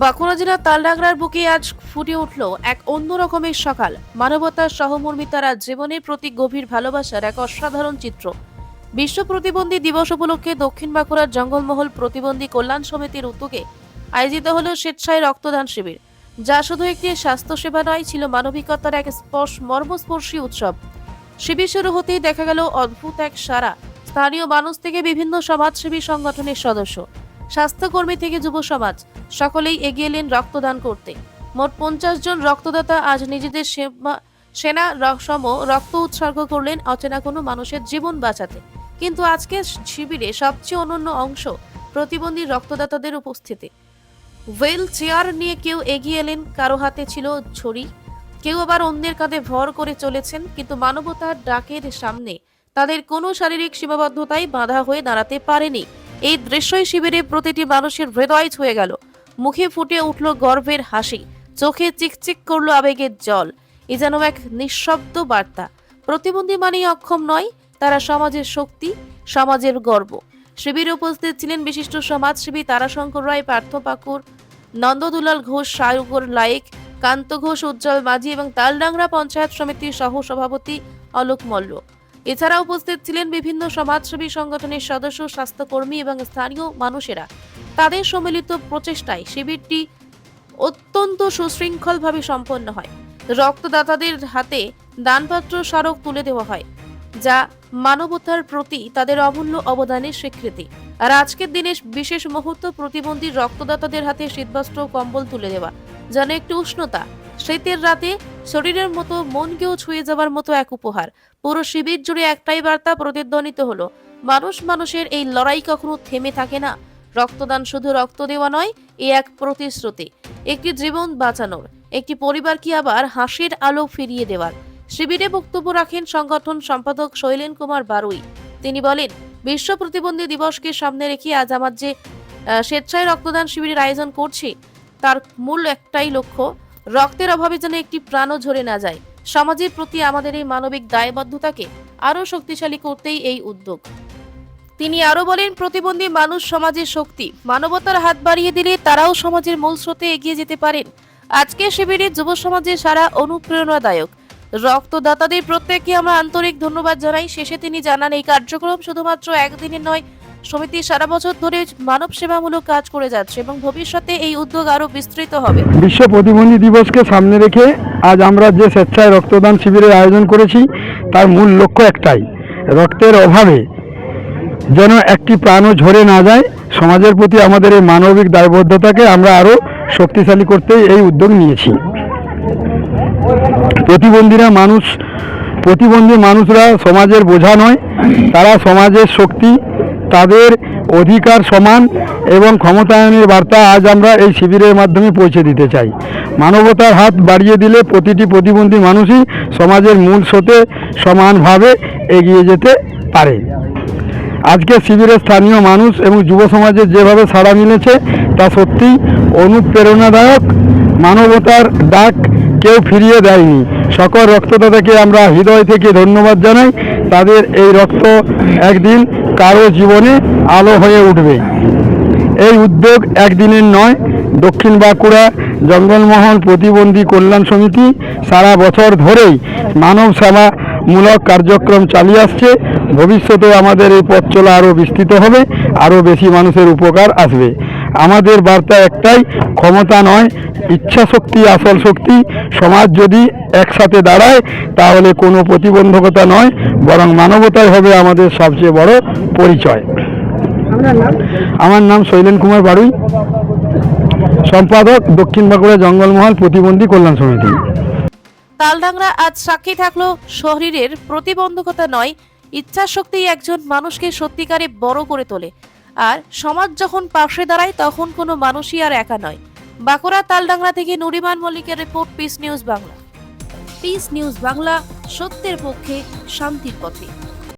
বাঁকুড়া জেলার তালডাংরার বুকে আজ ফুটে উঠল এক অন্য রকমের সকাল। মানবতার সহমর্মিতারা জীবনের প্রতি গভীর ভালোবাসার এক অসাধারণ চিত্র। বিশ্ব প্রতিবন্ধী দিবস উপলক্ষে দক্ষিণ বাঁকুড়ার জঙ্গলমহল প্রতিবন্ধী কল্যাণ সমিতির উদ্যোগে আয়োজিত হল স্বেচ্ছায় রক্তদান শিবির, যা শুধু একটি স্বাস্থ্যসেবা নয়, ছিল মানবিকতার এক স্পর্শ মর্মস্পর্শী উৎসব। শিবির শুরু হতেই দেখা গেল অদ্ভুত এক সারা। স্থানীয় মানুষ থেকে বিভিন্ন সমাজসেবী সংগঠনের সদস্য। স্বাস্থ্যকর্মী থেকে যুব সমাজ, সকলেই এগিয়ে এলেন রক্তদান করতে। মোট পঞ্চাশ জন রক্তদাতা আজ নিজেদের সেনা সম রক্ত উৎসর্গ করলেন অচেনা কোনো মানুষের জীবন বাঁচাতে। কিন্তু আজকে শিবিরে সবচেয়ে অনন্য অংশ প্রতিবন্ধী রক্তদাতাদের উপস্থিতি। হুইল চেয়ার নিয়ে কেউ এগিয়ে এলেন, কারও হাতে ছিল ছড়ি কেউ আবার অন্যের কাঁধে ভর করে চলেছেন, কিন্তু মানবতার ডাকের সামনে তাদের কোনো শারীরিক সীমাবদ্ধতাই বাধা হয়ে দাঁড়াতে পারেনি। এই দৃশ্যই শিবিরে প্রতিটি মানুষের হৃদয় ছুঁয়ে গেল। মুখে ফুটে উঠল গর্বের হাসি, চোখে চিকচিক করল আবেগের জল। এ যেন এক নিঃশব্দ বার্তা। প্রতিবন্ধী মানেই অক্ষম নয়, তারা সমাজের শক্তি, সমাজের গর্ব। শিবিরে উপস্থিত ছিলেন বিশিষ্ট সমাজসেবী তারাশঙ্কর রায়, পার্থ পাকুর, নন্দদুলাল ঘোষ সায়ুকর লায়েক, কান্ত ঘোষ, উজ্জ্বল মাঝি এবং তালডাংরা পঞ্চায়েত সমিতির সহ সভাপতি অলোক মল্ল। এছাড়া উপস্থিত ছিলেন বিভিন্ন সমাজসেবী সংগঠনের সদস্য, স্বাস্থ্যকর্মী এবং স্থানীয় মানুষেরা। তাদের সম্মিলিত প্রচেষ্টায় শিবিরটি অত্যন্ত সুশৃঙ্খলভাবে সম্পন্ন হয়। রক্তদাতাদের হাতে দানপাত্র স্মারক তুলে দেওয়া হয়, যা মানবতার প্রতি তাদের অমূল্য অবদানের স্বীকৃতি। আর আজকের দিনে বিশেষ মুহূর্ত প্রতিবন্ধী রক্তদাতাদের হাতে শীতবস্ত্র কম্বল তুলে দেওয়া, যেন একটি উষ্ণতা শীতের রাতে শরীরের মতো মনকেও ছুঁয়ে যাওয়ার মতো এক উপহার। পুরো শিবির জুড়ে একটাই বার্তা প্রতিধ্বনিত হলো, মানুষ মানুষের এই লড়াই কখনো থেমে থাকে না। রক্তদান শুধু রক্ত দেওয়া নয়, এ এক প্রতিশ্রুতি, একটি জীবন বাঁচানোর, একটি পরিবারকে আবার হাসির আলো ফিরিয়ে দেওয়ার। শিবিরে বক্তব্য রাখেন সংগঠন সম্পাদক শৈলেন কুমার বারুই। তিনি বলেন, বিশ্ব প্রতিবন্ধী দিবসকে সামনে রেখে আজ আমার যে স্বেচ্ছায় রক্তদান শিবিরের আয়োজন করছি, তার মূল একটাই লক্ষ্য রক্তের অভাবে যেন একটি প্রাণও ঝরে না যায়। সমাজের প্রতি আমাদের এই মানবিক দায়বদ্ধতাকে আরও শক্তিশালী করতেই এই উদ্যোগ। তিনি আরও বলেন, প্রতিবন্ধী মানুষ সমাজের শক্তি, মানবতার হাত বাড়িয়ে দিলে তারাও সমাজের মূল স্রোতে এগিয়ে যেতে পারেন। আজকে শিবিরে যুব সমাজের সারা অনুপ্রেরণাদায়ক। রক্তদাতাদের প্রত্যেককে আমরা আন্তরিক ধন্যবাদ জানাই। শেষে তিনি জানান, এই কার্যক্রম শুধুমাত্র একদিনের নয় সমিতি সারা বছর ধরে মানব সেবামূলক কাজ করে যাচ্ছে এবং ভবিষ্যতে এই উদ্যোগ আরও বিস্তৃত হবে। বিশ্ব প্রতিবন্ধী দিবসকে সামনে রেখে আজ আমরা যে স্বেচ্ছায় রক্তদান শিবিরের আয়োজন করেছি, তার মূল লক্ষ্য একটাই, রক্তের অভাবে যেন একটি প্রাণও ঝরে না যায়। সমাজের প্রতি আমাদের এই মানবিক দায়বদ্ধতাকে আমরা আরও শক্তিশালী করতেই এই উদ্যোগ নিয়েছি। প্রতিবন্ধীরা মানুষ, প্রতিবন্ধী মানুষরা সমাজের বোঝা নয়, তারা সমাজের শক্তি তাদের অধিকার সমান এবং ক্ষমতায়নের বার্তা আজ আমরা এই শিবিরের মাধ্যমে পৌঁছে দিতে চাই। মানবতার হাত বাড়িয়ে দিলে প্রতিটি প্রতিবন্ধী মানুষই সমাজের মূল স্রোতে সমানভাবে এগিয়ে যেতে পারে। আজকে শিবিরের স্থানীয় মানুষ এবং যুব সমাজের যেভাবে সাড়া মিলেছে, তা সত্যিই অনুপ্রেরণাদায়ক। মানবতার ডাক কেউ ফিরিয়ে দেয়নি। সকল রক্তদাতাকে আমরা হৃদয় থেকে ধন্যবাদ জানাই। তাদের এই রক্ত একদিন কারও জীবনে আলো হয়ে উঠবে। এই উদ্যোগ একদিনের নয়, দক্ষিণ বাঁকুড়া জঙ্গলমহল প্রতিবন্ধী কল্যাণ সমিতি সারা বছর ধরেই মানব সেবামূলক কার্যক্রম চালিয়ে আসছে। ভবিষ্যতে আমাদের এই পথ চলা আরও বিস্তৃত হবে আরও বেশি মানুষের উপকার আসবে। আমাদের বার্তা একটাই, ক্ষমতা নয় ইচ্ছা শক্তি আসল শক্তি, সমাজ যদি একসাথে দাঁড়ায়, তাহলে কোনো প্রতিবন্ধকতা নয়, বরং মানবতাই হবে আমাদের সবচেয়ে বড় পরিচয়। আমার নাম শৈলেন কুমার বাড়ুই সম্পাদক দক্ষিণ বাঁকুড়া জঙ্গলমহল প্রতিবন্ধী কল্যাণ সমিতি। তালডাংরা আজ সাক্ষী থাকল শরীরের প্রতিবন্ধকতা নয় ইচ্ছা শক্তি একজন মানুষকে সত্যিকারে বড় করে তোলে। আর সমাজ যখন পাশে দাঁড়ায়, তখন কোনো মানুষই আর একা নয়। বাঁকুড়া তালডাংরা থেকে নুরিমান মল্লিকের report Peace News Bangla. Peace News Bangla, সত্যের পক্ষে, শান্তির পথে।